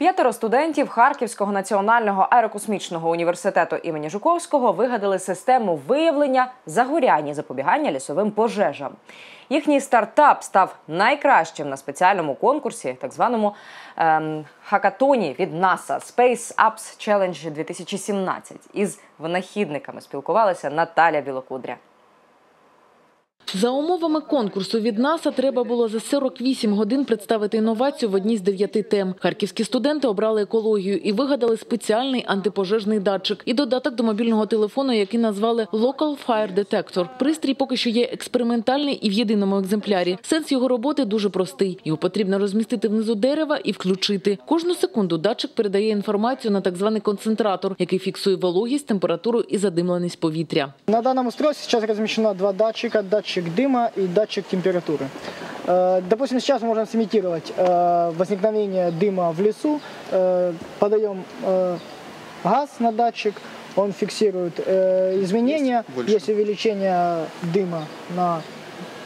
П'ятеро студентів Харківського національного аерокосмічного університету імені Жуковського вигадали систему виявлення загорянь і запобігання лісовим пожежам. Їхній стартап став найкращим на спеціальному конкурсі, так званому ем, хакатоні від NASA Space Apps Challenge 2017. Із винахідниками спілкувалася Наталя Білокудря. За умовами конкурсу від НАСА треба було за 48 годин представити інновацію в одній з дев'яти тем. Харківські студенти обрали екологію і вигадали спеціальний антипожежний датчик і додаток до мобільного телефону, який назвали Local Fire Detector. Пристрій поки що є експериментальний і в єдиному екземплярі. Сенс його роботи дуже простий. Його потрібно розмістити внизу дерева і включити. Кожну секунду датчик передає інформацію на так званий концентратор, який фіксує вологість, температуру і задимленість повітря. На данном устройстве сейчас размещено два датчика, датчик дыма и датчик температуры. Э, Допустим, сейчас можем сымитировать э, возникновение дыма в лесу, Э, подаем газ на датчик, он фиксирует изменения, есть увеличение дыма на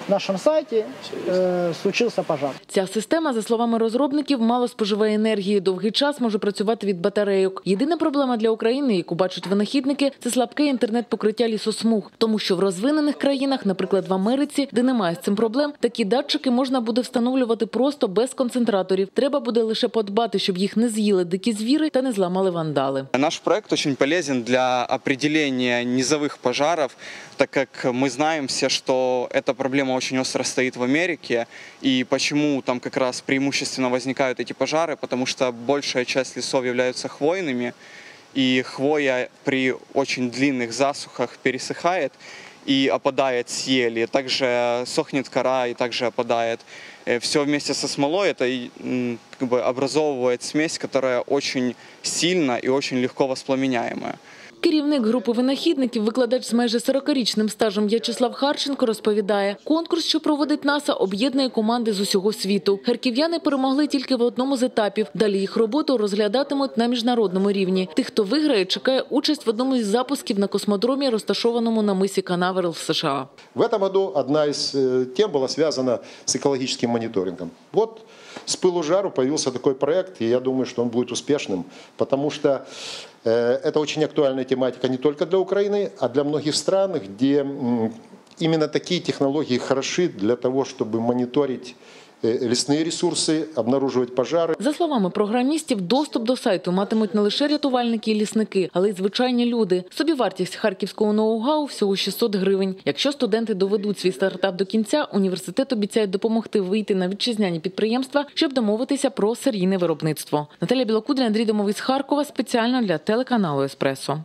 нашем сайте, э, случился пожар. Ця система, за словами розробників, мало споживає енергії. Довгий час може працювати від батарейок. Єдина проблема для України, яку бачать винахідники, це слабке інтернет-покриття лісосмуг. Тому що в розвинених країнах, наприклад, в Америці, де немає з цим проблем, такі датчики можна буде встановлювати просто без концентраторів. Треба буде лише подбати, щоб їх не з'їли дикі звіри та не зламали вандали. Наш проект очень полезен для определения низовых пожаров, так как мы знаем все, что эта проблема очень остро стоит в Америке. И почему там как раз преимущественно возникают эти пожары? Потому что большая часть лесов являются хвойными, и хвоя при очень длинных засухах пересыхает и опадает с ели. Также сохнет кора и также опадает. Все вместе со смолой это и, м, как бы образовывает смесь, которая очень сильно и очень легко воспламеняемая. Керівник групи винахідників, викладач з майже 40-річним стажем В'ячеслав Харченко розповідає, конкурс, що проводить НАСА, об'єднує команди з усього світу. Харків'яни перемогли тільки в одному з етапів. Далі їх роботу розглядатимуть на міжнародному рівні. Тих, хто виграє, чекає участь в одному із запусків на космодромі, розташованому на мисі Канаверал в США. В этом году одна из э, тем была связана с экологическим мониторингом. Вот с пылу жару появился такой проект, и я думаю, что он будет успешным, потому что э, это очень актуальная тематика не только для Украины, а для многих стран, где м, именно такие технологии хороши для того, чтобы мониторить э, лесные ресурсы, обнаруживать пожары. За словами програмістів, доступ до сайту матимуть не лише рятувальники і лісники, але й звичайні люди. Собівартість харківського ноу-гау всього 600 гривень. Якщо студенти доведуть свій стартап до кінця, університет обіцяє допомогти вийти на вітчизняні підприємства, щоб домовитися про серійне виробництво. Наталя Білокудря, Андрій Домовий з Харкова спеціально для телеканалу Еспресо.